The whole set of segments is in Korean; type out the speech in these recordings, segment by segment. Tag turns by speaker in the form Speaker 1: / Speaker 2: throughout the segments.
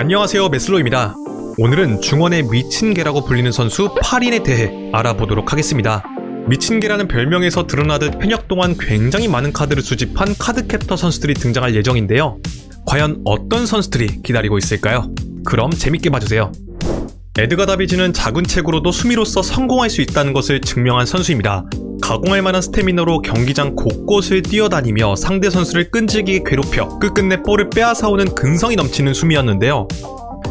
Speaker 1: 안녕하세요 메슬로입니다. 오늘은 중원의 미친 개라고 불리는 선수 8인에 대해 알아보도록 하겠습니다. 미친 개라는 별명에서 드러나듯 현역 동안 굉장히 많은 카드를 수집한 카드 캡터 선수들이 등장할 예정인데요. 과연 어떤 선수들이 기다리고 있을까요? 그럼 재밌게 봐주세요. 에드가 다비지는 작은 책으로도 수미로서 성공할 수 있다는 것을 증명한 선수입니다. 가공할 만한 스태미너로 경기장 곳곳을 뛰어다니며 상대 선수를 끈질기게 괴롭혀 끝끝내 볼을 빼앗아오는 근성이 넘치는 수미였는데요.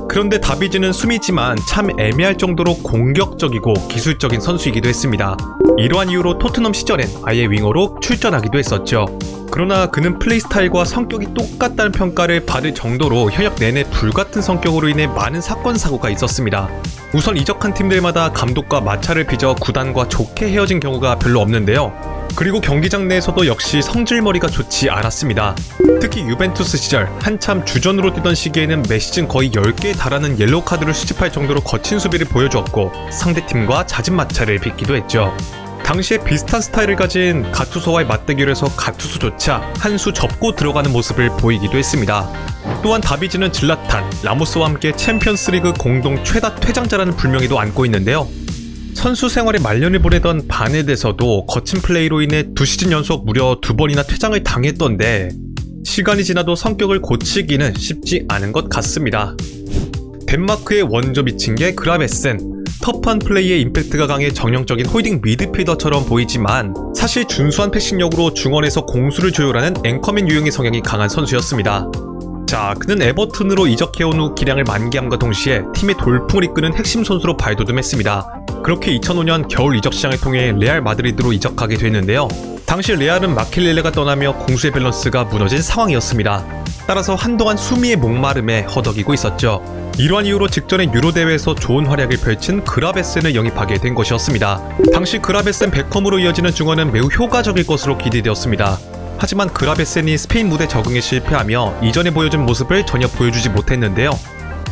Speaker 1: 그런데 다비즈는 수미지만 참 애매할 정도로 공격적이고 기술적인 선수이기도 했습니다. 이러한 이유로 토트넘 시절엔 아예 윙어로 출전하기도 했었죠. 그러나 그는 플레이 스타일과 성격이 똑같다는 평가를 받을 정도로 현역 내내 불같은 성격으로 인해 많은 사건 사고가 있었습니다. 우선 이적한 팀들마다 감독과 마찰을 빚어 구단과 좋게 헤어진 경우가 별로 없는데요. 그리고 경기장 내에서도 역시 성질머리가 좋지 않았습니다. 특히 유벤투스 시절 한참 주전으로 뛰던 시기에는 매 시즌 거의 10개에 달하는 옐로우 카드를 수집할 정도로 거친 수비를 보여주었고 상대팀과 잦은 마찰을 빚기도 했죠. 당시에 비슷한 스타일을 가진 가투소와의 맞대결에서 가투소조차 한 수 접고 들어가는 모습을 보이기도 했습니다. 또한 다비즈는 질라탄, 라모스와 함께 챔피언스리그 공동 최다 퇴장자라는 불명예도 안고 있는데요. 선수 생활에 말년을 보내던 바넷에서도 거친 플레이로 인해 두 시즌 연속 무려 두 번이나 퇴장을 당했던데 시간이 지나도 성격을 고치기는 쉽지 않은 것 같습니다. 덴마크의 원조 미친 게 그라베센 터프한 플레이에 임팩트가 강해 정형적인 홀딩 미드필더처럼 보이지만 사실 준수한 패싱력으로 중원에서 공수를 조율하는 앵커맨 유형의 성향이 강한 선수였습니다. 자, 그는 에버튼으로 이적해온 후 기량을 만개함과 동시에 팀의 돌풍을 이끄는 핵심 선수로 발돋움했습니다. 그렇게 2005년 겨울 이적 시장을 통해 레알 마드리드로 이적하게 됐는데요. 당시 레알은 마켈렐레가 떠나며 공수의 밸런스가 무너진 상황이었습니다. 따라서 한동안 수미의 목마름에 허덕이고 있었죠. 이러한 이유로 직전에 유로 대회에서 좋은 활약을 펼친 그라베센을 영입하게 된 것이었습니다. 당시 그라베센 베컴으로 이어지는 중원은 매우 효과적일 것으로 기대되었습니다. 하지만 그라베센이 스페인 무대 적응에 실패하며 이전에 보여준 모습을 전혀 보여주지 못했는데요.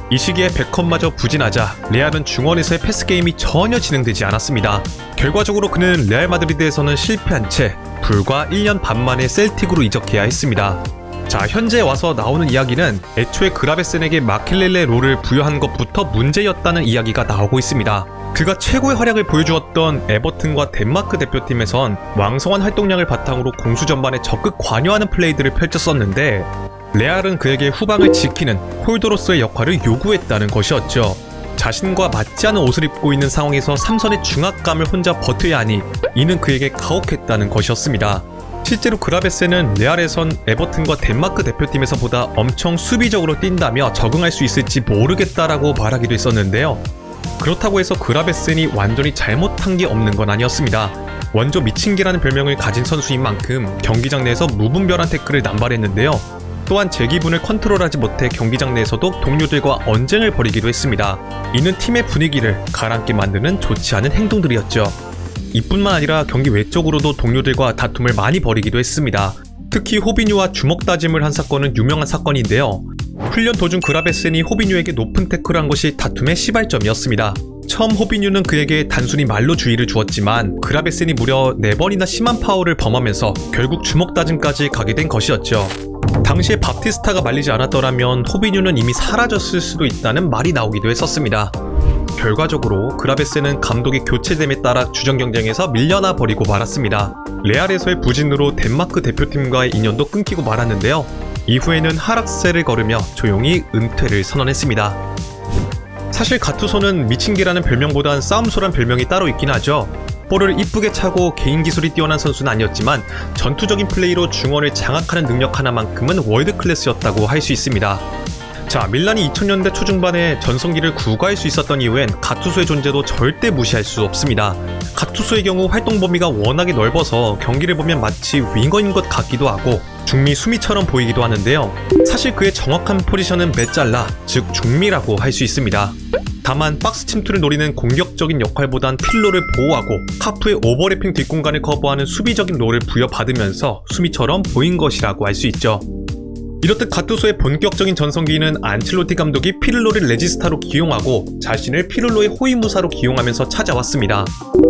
Speaker 1: 이 시기에 베컴마저 부진하자 레알은 중원에서의 패스 게임이 전혀 진행되지 않았습니다. 결과적으로 그는 레알 마드리드에서는 실패한 채 불과 1년 반 만에 셀틱으로 이적해야 했습니다. 자, 현재 와서 나오는 이야기는 애초에 그라베센에게 마켈렐레 롤을 부여한 것부터 문제였다는 이야기가 나오고 있습니다. 그가 최고의 활약을 보여주었던 에버튼과 덴마크 대표팀에선 왕성한 활동량을 바탕으로 공수 전반에 적극 관여하는 플레이들을 펼쳤었는데 레알은 그에게 후방을 지키는 홀더로서의 역할을 요구했다는 것이었죠. 자신과 맞지 않은 옷을 입고 있는 상황에서 삼선의 중압감을 혼자 버텨야 하니 이는 그에게 가혹했다는 것이었습니다. 실제로 그라베스는 레알에선 에버튼과 덴마크 대표팀에서 보다 엄청 수비적으로 뛴다며 적응할 수 있을지 모르겠다라고 말하기도 했었는데요. 그렇다고 해서 그라베센이 완전히 잘못한 게 없는 건 아니었습니다. 원조 미친개라는 별명을 가진 선수인 만큼 경기장 내에서 무분별한 태클을 남발했는데요. 또한 제 기분을 컨트롤하지 못해 경기장 내에서도 동료들과 언쟁을 벌이기도 했습니다. 이는 팀의 분위기를 가라앉게 만드는 좋지 않은 행동들이었죠. 이뿐만 아니라 경기 외적으로도 동료들과 다툼을 많이 벌이기도 했습니다. 특히 호비뉴와 주먹 다짐을 한 사건은 유명한 사건인데요. 훈련 도중 그라베센이 호비뉴에게 높은 태클을 한 것이 다툼의 시발점이었습니다. 처음 호비뉴는 그에게 단순히 말로 주의를 주었지만 그라베센이 무려 4번이나 심한 파워를 범하면서 결국 주먹 다짐까지 가게 된 것이었죠. 당시에 바티스타가 말리지 않았더라면 호비뉴는 이미 사라졌을 수도 있다는 말이 나오기도 했었습니다. 결과적으로 그라베스는 감독의 교체됨에 따라 주전 경쟁에서 밀려나 버리고 말았습니다. 레알에서의 부진으로 덴마크 대표팀과의 인연도 끊기고 말았는데요. 이후에는 하락세를 걸으며 조용히 은퇴를 선언했습니다. 사실 가투소는 미친개라는 별명보단 싸움소란 별명이 따로 있긴 하죠. 볼을 이쁘게 차고 개인 기술이 뛰어난 선수는 아니었지만 전투적인 플레이로 중원을 장악하는 능력 하나만큼은 월드 클래스였다고 할 수 있습니다. 자, 밀란이 2000년대 초중반에 전성기를 구가할 수 있었던 이유엔 가투소의 존재도 절대 무시할 수 없습니다. 가투소의 경우 활동 범위가 워낙에 넓어서 경기를 보면 마치 윙어인 것 같기도 하고 중미 수미처럼 보이기도 하는데요. 사실 그의 정확한 포지션은 메잘라, 즉 중미라고 할 수 있습니다. 다만 박스 침투를 노리는 공격적인 역할보단 필로를 보호하고 카프의 오버래핑 뒷공간을 커버하는 수비적인 롤을 부여받으면서 수미처럼 보인 것이라고 할 수 있죠. 이렇듯 가투소의 본격적인 전성기는 안첼로티 감독이 피를로를 레지스타로 기용하고 자신을 피를로의 호위무사로 기용하면서 찾아왔습니다.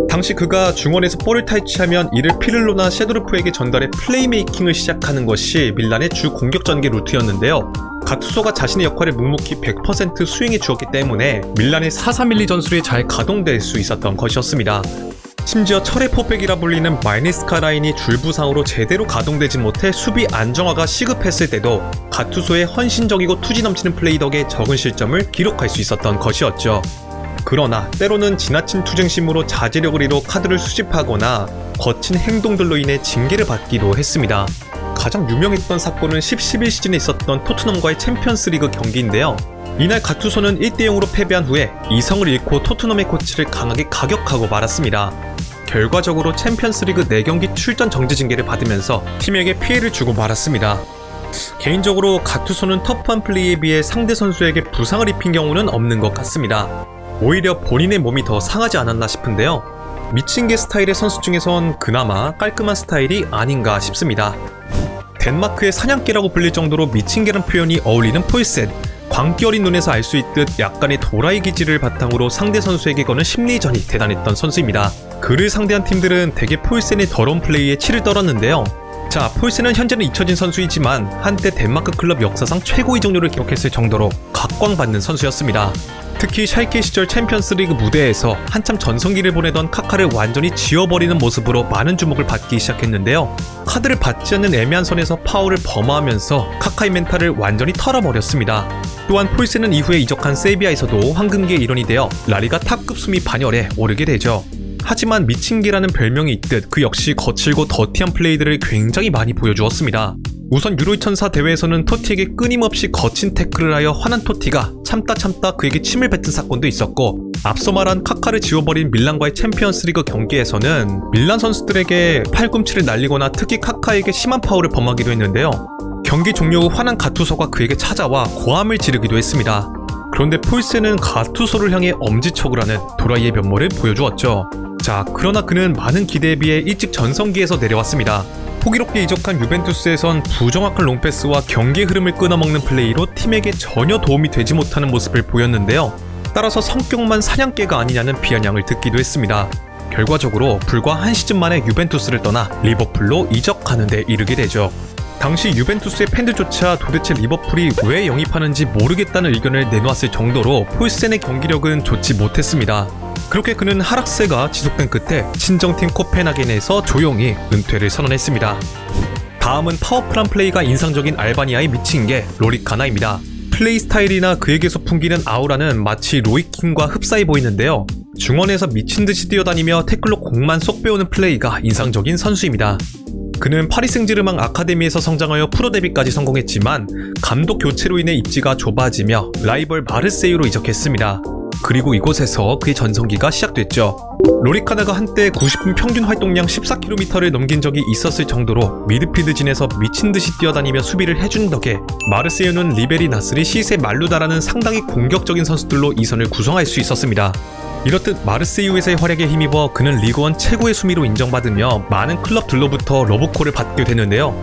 Speaker 1: 당시 그가 중원에서 볼을 탈취하면 이를 피를로나 셰도르프에게 전달해 플레이메이킹을 시작하는 것이 밀란의 주 공격 전개 루트였는데요. 가투소가 자신의 역할을 묵묵히 100% 수행해 주었기 때문에 밀란의 4-3-1-2 전술이 잘 가동될 수 있었던 것이었습니다. 심지어 철의 포백이라 불리는 마이네스카 라인이 줄부상으로 제대로 가동되지 못해 수비 안정화가 시급했을 때도 가투소의 헌신적이고 투지 넘치는 플레이 덕에 적은 실점을 기록할 수 있었던 것이었죠. 그러나 때로는 지나친 투쟁심으로 자제력을 잃어 카드를 수집하거나 거친 행동들로 인해 징계를 받기도 했습니다. 가장 유명했던 사건은 10-11 시즌에 있었던 토트넘과의 챔피언스리그 경기인데요. 이날 가투소는 1대0으로 패배한 후에 이성을 잃고 토트넘의 코치를 강하게 가격하고 말았습니다. 결과적으로 챔피언스리그 4경기 출전 정지 징계를 받으면서 팀에게 피해를 주고 말았습니다. 개인적으로 가투소는 터프한 플레이에 비해 상대 선수에게 부상을 입힌 경우는 없는 것 같습니다. 오히려 본인의 몸이 더 상하지 않았나 싶은데요. 미친 개 스타일의 선수 중에선 그나마 깔끔한 스타일이 아닌가 싶습니다. 덴마크의 사냥개라고 불릴 정도로 미친 개란 표현이 어울리는 폴셋. 광기 어린 눈에서 알 수 있듯 약간의 도라이 기질을 바탕으로 상대 선수에게 거는 심리전이 대단했던 선수입니다. 그를 상대한 팀들은 대개 폴센의 더러운 플레이에 치를 떨었는데요. 자, 폴센은 현재는 잊혀진 선수이지만 한때 덴마크 클럽 역사상 최고 이적료를 기록했을 정도로 각광받는 선수였습니다. 특히 샬케 시절 챔피언스리그 무대에서 한참 전성기를 보내던 카카를 완전히 지워버리는 모습으로 많은 주목을 받기 시작했는데요. 카드를 받지 않는 애매한 선에서 파울을 범하면서 카카의 멘탈을 완전히 털어버렸습니다. 또한 폴세는 이후에 이적한 세비야에서도 황금기의 일원이 되어 라리가 탑급 수미 반열에 오르게 되죠. 하지만 미친개라는 별명이 있듯 그 역시 거칠고 더티한 플레이들을 굉장히 많이 보여주었습니다. 우선 유로 2004 대회에서는 토티에게 끊임없이 거친 태클을 하여 화난 토티가 참다 참다 그에게 침을 뱉은 사건도 있었고 앞서 말한 카카를 지워버린 밀란과의 챔피언스리그 경기에서는 밀란 선수들에게 팔꿈치를 날리거나 특히 카카에게 심한 파울을 범하기도 했는데요. 경기 종료 후 화난 가투소가 그에게 찾아와 고함을 지르기도 했습니다. 그런데 폴세는 가투소를 향해 엄지척을 하는 도라이의 면모를 보여주었죠. 자, 그러나 그는 많은 기대에 비해 일찍 전성기에서 내려왔습니다. 호기롭게 이적한 유벤투스에선 부정확한 롱패스와 경기 흐름을 끊어먹는 플레이로 팀에게 전혀 도움이 되지 못하는 모습을 보였는데요. 따라서 성격만 사냥개가 아니냐는 비아냥을 듣기도 했습니다. 결과적으로 불과 한 시즌 만에 유벤투스를 떠나 리버풀로 이적하는 데 이르게 되죠. 당시 유벤투스의 팬들조차 도대체 리버풀이 왜 영입하는지 모르겠다는 의견을 내놓았을 정도로 폴센의 경기력은 좋지 못했습니다. 그렇게 그는 하락세가 지속된 끝에 친정팀 코펜하겐에서 조용히 은퇴를 선언했습니다. 다음은 파워풀한 플레이가 인상적인 알바니아의 미친 게 로리카나입니다. 플레이 스타일이나 그에게서 풍기는 아우라는 마치 로이킹과 흡사해 보이는데요. 중원에서 미친 듯이 뛰어다니며 태클로 공만 쏙 빼오는 플레이가 인상적인 선수입니다. 그는 파리 생제르맹 아카데미에서 성장하여 프로 데뷔까지 성공했지만 감독 교체로 인해 입지가 좁아지며 라이벌 마르세유로 이적했습니다. 그리고 이곳에서 그의 전성기가 시작됐죠. 로리카나가 한때 90분 평균 활동량 14km를 넘긴 적이 있었을 정도로 미드필드진에서 미친 듯이 뛰어다니며 수비를 해준 덕에 마르세유는 리베리 나스리 시세 말루다라는 상당히 공격적인 선수들로 이선을 구성할 수 있었습니다. 이렇듯 마르세유에서의 활약에 힘입어 그는 리그원 최고의 수미로 인정받으며 많은 클럽들로부터 러브콜을 받게 되는데요.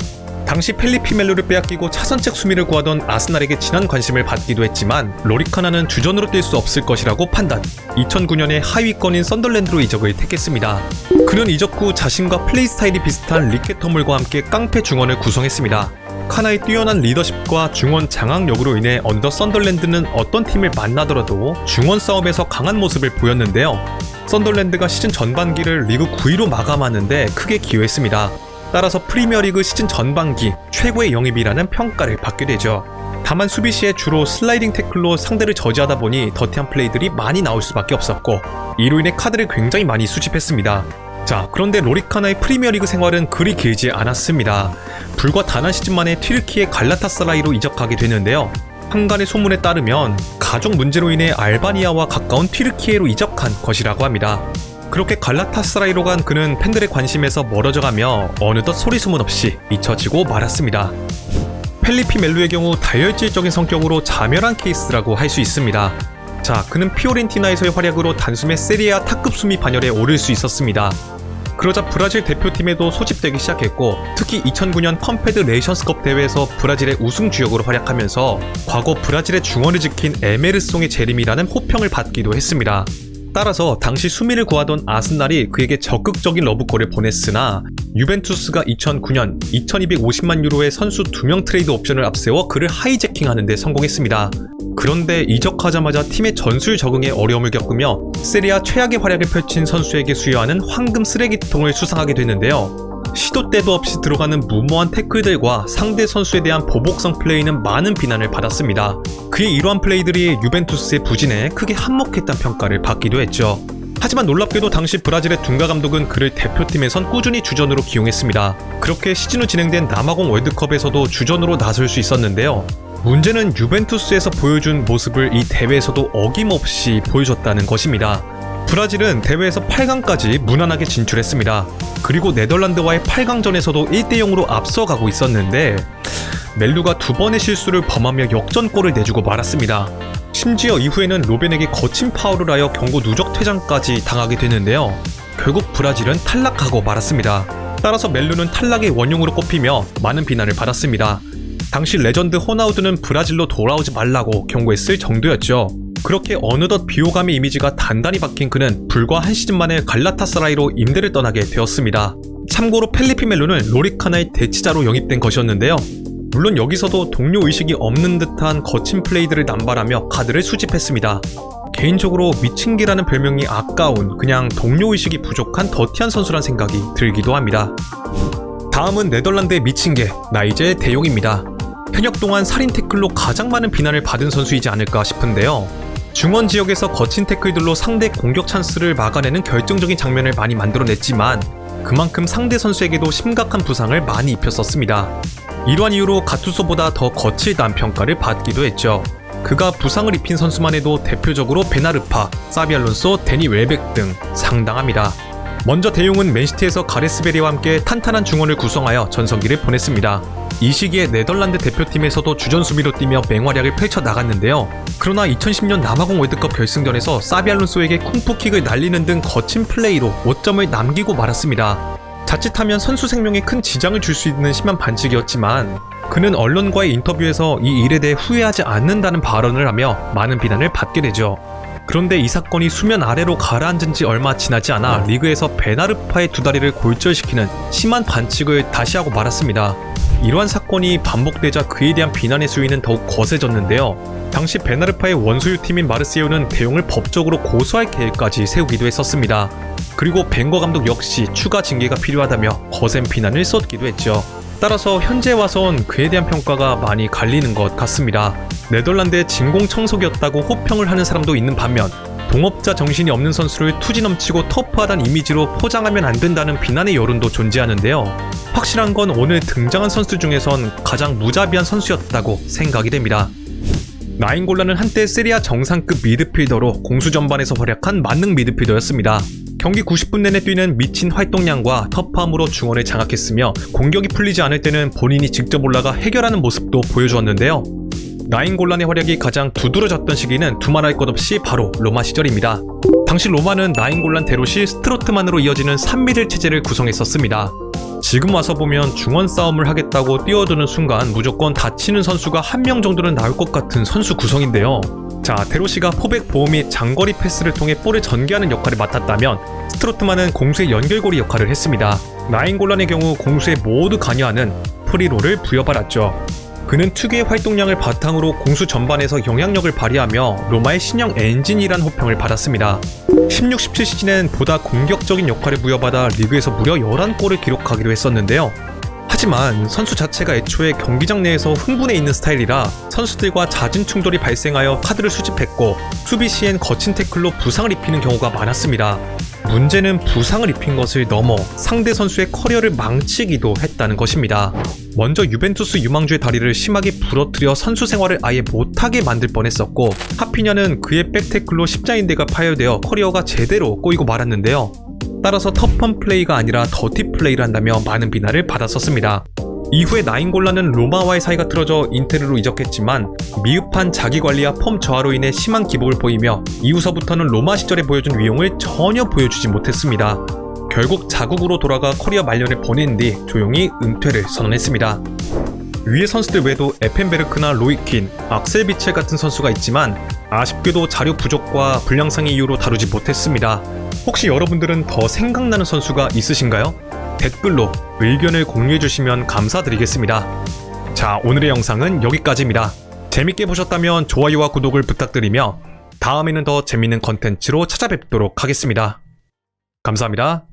Speaker 1: 당시 펠리피 멜로를 빼앗기고 차선책 수미를 구하던 아스날에게 진한 관심을 받기도 했지만 로리카나는 주전으로 뛸 수 없을 것이라고 판단. 2009년에 하위권인 썬덜랜드로 이적을 택했습니다. 그는 이적 후 자신과 플레이 스타일이 비슷한 리케터물과 함께 깡패 중원을 구성했습니다. 카나의 뛰어난 리더십과 중원 장악력으로 인해 언더 썬덜랜드는 어떤 팀을 만나더라도 중원 싸움에서 강한 모습을 보였는데요. 썬덜랜드가 시즌 전반기를 리그 9위로 마감하는데 크게 기여했습니다. 따라서 프리미어리그 시즌 전반기 최고의 영입이라는 평가를 받게 되죠. 다만 수비 시에 주로 슬라이딩 태클로 상대를 저지하다 보니 더티한 플레이들이 많이 나올 수밖에 없었고 이로 인해 카드를 굉장히 많이 수집했습니다. 자, 그런데 로리카나의 프리미어리그 생활은 그리 길지 않았습니다. 불과 단 한 시즌 만에 튀르키의 갈라타사라이로 이적하게 되는데요. 한간의 소문에 따르면 가족 문제로 인해 알바니아와 가까운 튀르키예로 이적한 것이라고 합니다. 그렇게 갈라타스라이로 간 그는 팬들의 관심에서 멀어져가며 어느덧 소리소문 없이 잊혀지고 말았습니다. 펠리피 멜루의 경우 다혈질적인 성격으로 자멸한 케이스라고 할 수 있습니다. 자, 그는 피오렌티나에서의 활약으로 단숨에 세리아 탑급 수미 반열에 오를 수 있었습니다. 그러자 브라질 대표팀에도 소집되기 시작했고 특히 2009년 컴패드 레이션스컵 대회에서 브라질의 우승 주역으로 활약하면서 과거 브라질의 중원을 지킨 에메르송의 재림이라는 호평을 받기도 했습니다. 따라서 당시 수미를 구하던 아스날이 그에게 적극적인 러브콜을 보냈으나 유벤투스가 2009년 2250만 유로의 선수 2명 트레이드 옵션을 앞세워 그를 하이제킹하는 데 성공했습니다. 그런데 이적하자마자 팀의 전술 적응에 어려움을 겪으며 세리아 최악의 활약을 펼친 선수에게 수여하는 황금 쓰레기통을 수상하게 됐는데요. 시도 때도 없이 들어가는 무모한 태클들과 상대 선수에 대한 보복성 플레이는 많은 비난을 받았습니다. 그의 이러한 플레이들이 유벤투스의 부진에 크게 한몫했다는 평가를 받기도 했죠. 하지만 놀랍게도 당시 브라질의 둔가 감독은 그를 대표팀에선 꾸준히 주전으로 기용했습니다. 그렇게 시즌 후 진행된 남아공 월드컵에서도 주전으로 나설 수 있었는데요. 문제는 유벤투스에서 보여준 모습을 이 대회에서도 어김없이 보여줬다는 것입니다. 브라질은 대회에서 8강까지 무난하게 진출했습니다. 그리고 네덜란드와의 8강전에서도 1대0으로 앞서가고 있었는데 멜루가 두 번의 실수를 범하며 역전골을 내주고 말았습니다. 심지어 이후에는 로벤에게 거친 파울을 하여 경고 누적 퇴장까지 당하게 되는데요. 결국 브라질은 탈락하고 말았습니다. 따라서 멜루는 탈락의 원흉으로 꼽히며 많은 비난을 받았습니다. 당시 레전드 호나우드는 브라질로 돌아오지 말라고 경고했을 정도였죠. 그렇게 어느덧 비호감의 이미지가 단단히 박힌 그는 불과 한 시즌 만에 갈라타사라이로 임대를 떠나게 되었습니다. 참고로 펠리피 멜로는 로리카나의 대치자로 영입된 것이었는데요. 물론 여기서도 동료 의식이 없는 듯한 거친 플레이들을 남발하며 카드를 수집했습니다. 개인적으로 미친기라는 별명이 아까운 그냥 동료 의식이 부족한 더티한 선수란 생각이 들기도 합니다. 다음은 네덜란드의 미친개 나이제 대용입니다. 현역 동안 살인 태클로 가장 많은 비난을 받은 선수이지 않을까 싶은데요. 중원 지역에서 거친 태클들로 상대 공격 찬스를 막아내는 결정적인 장면을 많이 만들어냈지만 그만큼 상대 선수에게도 심각한 부상을 많이 입혔었습니다. 이러한 이유로 가투소보다 더 거칠다는 평가를 받기도 했죠. 그가 부상을 입힌 선수만 해도 대표적으로 베나르파, 사비알론소, 데니 웰벡 등 상당합니다. 먼저 대용은 맨시티에서 가레스베리와 함께 탄탄한 중원을 구성하여 전성기를 보냈습니다. 이 시기에 네덜란드 대표팀에서도 주전 수비로 뛰며 맹활약을 펼쳐 나갔는데요. 그러나 2010년 남아공 월드컵 결승전에서 사비 알론소에게 쿵푸킥을 날리는 등 거친 플레이로 5점을 남기고 말았습니다. 자칫하면 선수 생명에 큰 지장을 줄 수 있는 심한 반칙이었지만 그는 언론과의 인터뷰에서 이 일에 대해 후회하지 않는다는 발언을 하며 많은 비난을 받게 되죠. 그런데 이 사건이 수면 아래로 가라앉은 지 얼마 지나지 않아 리그에서 베나르파의 두 다리를 골절시키는 심한 반칙을 다시 하고 말았습니다. 이러한 사건이 반복되자 그에 대한 비난의 수위는 더욱 거세졌는데요. 당시 베나르파의 원소유 팀인 마르세유는 대용을 법적으로 고소할 계획까지 세우기도 했었습니다. 그리고 벵거 감독 역시 추가 징계가 필요하다며 거센 비난을 쏟기도 했죠. 따라서 현재 와선 그에 대한 평가가 많이 갈리는 것 같습니다. 네덜란드의 진공 청소기였다고 호평을 하는 사람도 있는 반면 동업자 정신이 없는 선수를 투지 넘치고 터프하다는 이미지로 포장하면 안 된다는 비난의 여론도 존재하는데요. 확실한 건 오늘 등장한 선수 중에선 가장 무자비한 선수였다고 생각이 됩니다. 나인골라는 한때 세리아 정상급 미드필더로 공수 전반에서 활약한 만능 미드필더였습니다. 경기 90분 내내 뛰는 미친 활동량과 터프함으로 중원을 장악했으며 공격이 풀리지 않을 때는 본인이 직접 올라가 해결하는 모습도 보여주었는데요. 나인골란의 활약이 가장 두드러졌던 시기는 두말할 것 없이 바로 로마 시절입니다. 당시 로마는 나인골란 데롯이 스트로트만으로 이어지는 3미들 체제를 구성했었습니다. 지금 와서 보면 중원 싸움을 하겠다고 뛰어드는 순간 무조건 다치는 선수가 한 명 정도는 나올 것 같은 선수 구성인데요. 자, 데로시가 포백 보호 및 장거리 패스를 통해 볼을 전개하는 역할을 맡았다면 스트로트만은 공수의 연결고리 역할을 했습니다. 나인골란의 경우 공수에 모두 관여하는 프리로를 부여받았죠. 그는 특유의 활동량을 바탕으로 공수 전반에서 영향력을 발휘하며 로마의 신형 엔진이란 호평을 받았습니다. 16, 17 시즌엔 보다 공격적인 역할을 부여받아 리그에서 무려 11골을 기록하기도 했었는데요. 하지만 선수 자체가 애초에 경기장 내에서 흥분해 있는 스타일이라 선수들과 잦은 충돌이 발생하여 카드를 수집했고 수비 시엔 거친 태클로 부상을 입히는 경우가 많았습니다. 문제는 부상을 입힌 것을 넘어 상대 선수의 커리어를 망치기도 했다는 것입니다. 먼저 유벤투스 유망주의 다리를 심하게 부러뜨려 선수 생활을 아예 못하게 만들 뻔했었고 하피냐는 그의 백태클로 십자인대가 파열되어 커리어가 제대로 꼬이고 말았는데요. 따라서 터펀 플레이가 아니라 더티 플레이를 한다며 많은 비난을 받았었습니다. 이후에 나인골라는 로마와의 사이가 틀어져 인테르로 이적했지만 미흡한 자기관리와 폼 저하로 인해 심한 기복을 보이며 이후서부터는 로마 시절에 보여준 위용을 전혀 보여주지 못했습니다. 결국 자국으로 돌아가 커리어 말년을 보낸 뒤 조용히 은퇴를 선언했습니다. 위의 선수들 외에도 에펜베르크나 로이킨, 악셀 비첼 같은 선수가 있지만 아쉽게도 자료 부족과 불량상의 이유로 다루지 못했습니다. 혹시 여러분들은 더 생각나는 선수가 있으신가요? 댓글로 의견을 공유해 주시면 감사드리겠습니다. 자, 오늘의 영상은 여기까지입니다. 재밌게 보셨다면 좋아요와 구독을 부탁드리며 다음에는 더 재밌는 컨텐츠로 찾아뵙도록 하겠습니다. 감사합니다.